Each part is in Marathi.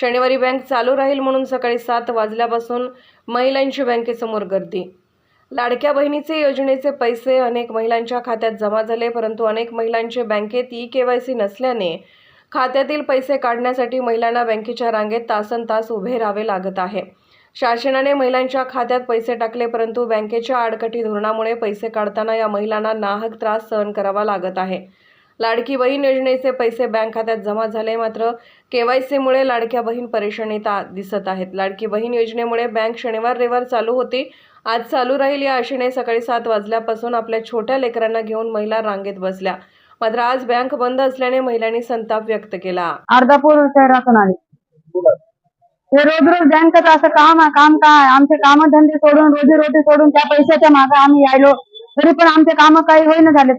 शनिवारी बँक चालू राहील म्हणून सकाळी सात वाजल्यापासून महिलांची बँकेसमोर गर्दी. लाडक्या बहिणीचे योजनेचे पैसे अनेक महिलांच्या खात्यात जमा झाले परंतु अनेक महिलांचे बँकेत ई के वाय सी नसल्याने खात्यातील पैसे काढण्यासाठी महिलांना बँकेच्या रांगेत तासन तास उभे राहावे लागत आहे. शासनाने महिलांच्या खात्यात पैसे टाकले परंतु बँकेच्या आडकटी धोरणामुळे पैसे काढताना या महिलांना नाहक त्रास सहन करावा लागत आहे. लाडकी बहीण योजनेचे पैसे बँक खात्यात जमा झाले मात्र केवायसीमुळे लाडक्या बहीण परेशानीत दिसत आहेत. लाडकी बहीण योजनेमुळे बँक शनिवार रविवार चालू होती. आज चालू राहील या आशेने सकाळी सात वाजल्यापासून आपल्या छोट्या लेकरांना घेऊन महिला रांगेत बसल्या. मात्र आज बँक बंद असल्याने महिलांनी संताप व्यक्त केला. अर्धापूर शहरातून आले. हे रोज रोज बँकच असं काम आहे काम काय? आमचे काम धंदे सोडून रोजी रोटी सोडून त्या पैशाच्या मागे आम्ही यायलो. तरी पण आमचे काम काही होईना झाले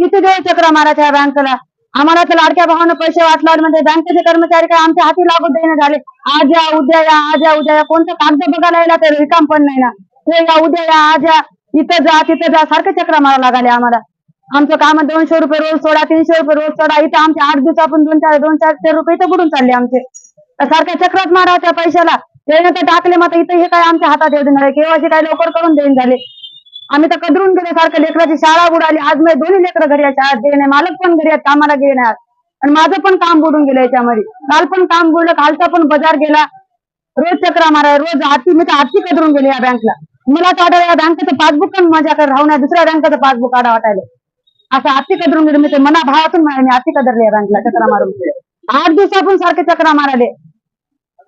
किती दिवस चक्र मारायच्या या बँकेला? आम्हाला तर लाडक्या भावानं पैसे वाटला म्हणजे बँकेचे कर्मचारी काय आमच्या हाती लागू देणे झाले? आज या उद्या या आज या उद्या या. कोणतं कागद बघायला यायला तर रिकाम पण नाही ना. हे या उद्या या आज या. इथं जा तिथं जा. सारखे चक्र मारा लागले आम्हाला. आमचं काम दोनशे रुपये रोज सोडा तीनशे रुपये रोज सोडा. इथं आमचे आठ दिवसापासून दोन चार दोन चारशे रुपये इथं बुडून चालले आमचे. सारख्या चक्रात मारा त्या पैशाला ते टाकले मग इथं हे काय आमच्या हातात येऊ देणार केव्हाचे काय लवकर करून देईन झाले? आम्ही तर कदरून गेले सारखं लेकराची शाळा बुडाली. आज मी दोन्ही लेकरं घरी शाळेत गेले नाही मालक पण घरी आहेत. कामाला आज. आणि माझं पण काम बुडून गेलं याच्यामध्ये. काल पण काम बुडलं. कालचा पण बाजार गेला. रोज चक्रा मारा रोज हाती मी तर हाती कदरून गेले या बँकला. मला तर वाटायला या बँकेचं पासबुक पण माझ्याकडे राहू नये. दुसऱ्या बँकेचं पासबुक काढा वाटायला. असं हाती कदरून गेले. मी ते मना भावातून मी हाती कदरले या बँकला चक्रा मारून. आठ दिवसापासून सारखे चक्रा माराले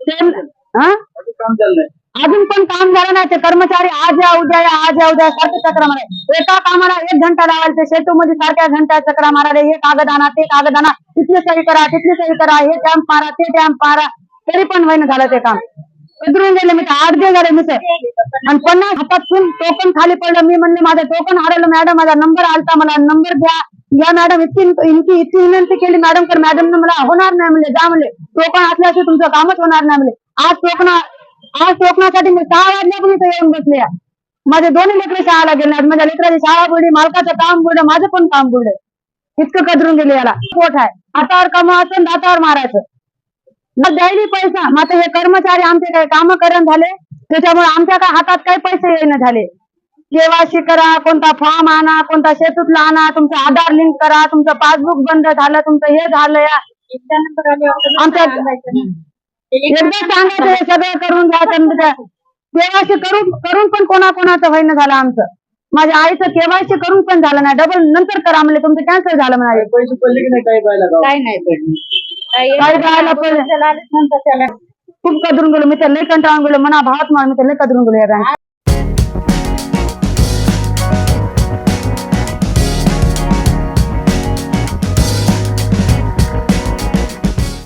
ते हा? काम चाललंय. अजून पण काम झालं नाही ते कर्मचारी आज या उद्या या आज या उद्या सारखे चक्रा मारा. एका कामाला एक घंटा लावायला ते शेतूमध्ये सारख्या घंटा चक्रा मारायला हे कागद आणा ते कागद आणा तिथली सही करा तिथली सही करा हे टॅम्प मारा ते टॅम्प मारा तरी पण वैन झालं ते काम. विदरून गेले मी आठ दिवस झाले मी तर. आणि पन्नास हातातून टोकन खाली पडलं. मी म्हणले माझं टोकन हरवलं मॅडम माझा नंबर आलता मला. नंबर द्या. या मॅडम इतकी इतकी इतकी विनंती केली मॅडम कर मॅडमने मला होणार नाही म्हणले. जा म्हणले. टोकन असल्याशिवाय तुमचं कामच होणार नाही म्हणले. आज टोकन आज टोकनासाठी मी सहा वाजल्यापासून इथं येऊन बसले आहे. माझे दोन्ही लेकरं शाळेला गेले माझ्या लेकराची शाळा बुडली मालकाचं काम बुडलं माझं पण काम बुडलं. इतकं कदरून गेले याला. पोट आहे. हातावर कमवायचं दातावर मारायचं. मग द्यायली पैसा मात्र हे कर्मचारी आमचे काही काम करण झाले त्याच्यामुळे आमच्या काय हातात काही पैसे येणं झाले. केवायसी करा कोणता फॉर्म आणा कोणता शेतूतला आणा तुमचं आधार लिंक करा तुमचं पासबुक बंद झालं तुमचं हे झालं या. आमच्या एकदा सांगायचं हे सगळं करून द्यायचं केवायसी करून करून पण कोणाकोणाचं होईना झालं आमचं. माझ्या आईचं केवायसी करून पण झालं नाही. डबल नंतर करा म्हणले तुमचं कॅन्सल झालं म्हणाले. पैसे पडले की नाही काही काही नाही पडली. काही खूप कदरून गेलो. मी तर लय कंटाळून गेलो. मना भावात मला मी तर लय कदरून गेलो या बँक